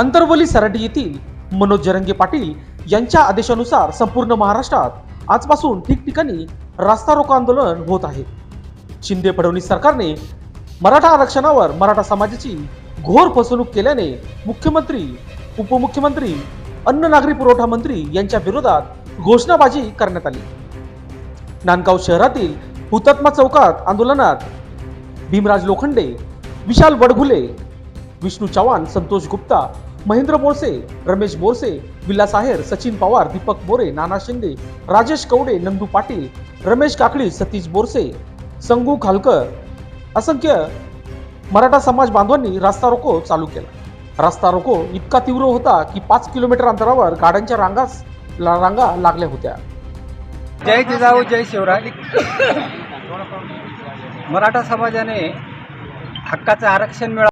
अंतरवली सराटी येथील मनोज जरंगे पाटील यांच्या आदेशानुसार संपूर्ण महाराष्ट्रात आजपासून ठिकठिकाणी रास्ता रोको आंदोलन होत आहे. शिंदे फडणवीस सरकारने मराठा आरक्षणावर मराठा समाजाची घोर फसवणूक केल्याने मुख्यमंत्री उपमुख्यमंत्री अन्न नागरी पुरवठा मंत्री यांच्या विरोधात घोषणाबाजी करण्यात आली. नांदगाव शहरातील हुतात्मा चौकात आंदोलनात भीमराज लोखंडे विशाल वडघुले विष्णू चव्हाण संतोष गुप्ता महेंद्र बोरसे रमेश बोरसे विलास आहेर सचिन पवार दीपक मोरे नाना शिंदे राजेश कवडे नंदू पाटील रमेश काकडी सतीश बोरसे संगू खालकर असंख्य मराठा समाज बांधवांनी रास्ता रोको चालू केला. रास्ता रोको इतका तीव्र होता की पाच किलोमीटर अंतरावर गाड्यांच्या रांगास रांगा लागल्या होत्या. जय जिजाऊ जय शिवराय. मराठा समाजाने हक्काचं आरक्षण मिळावं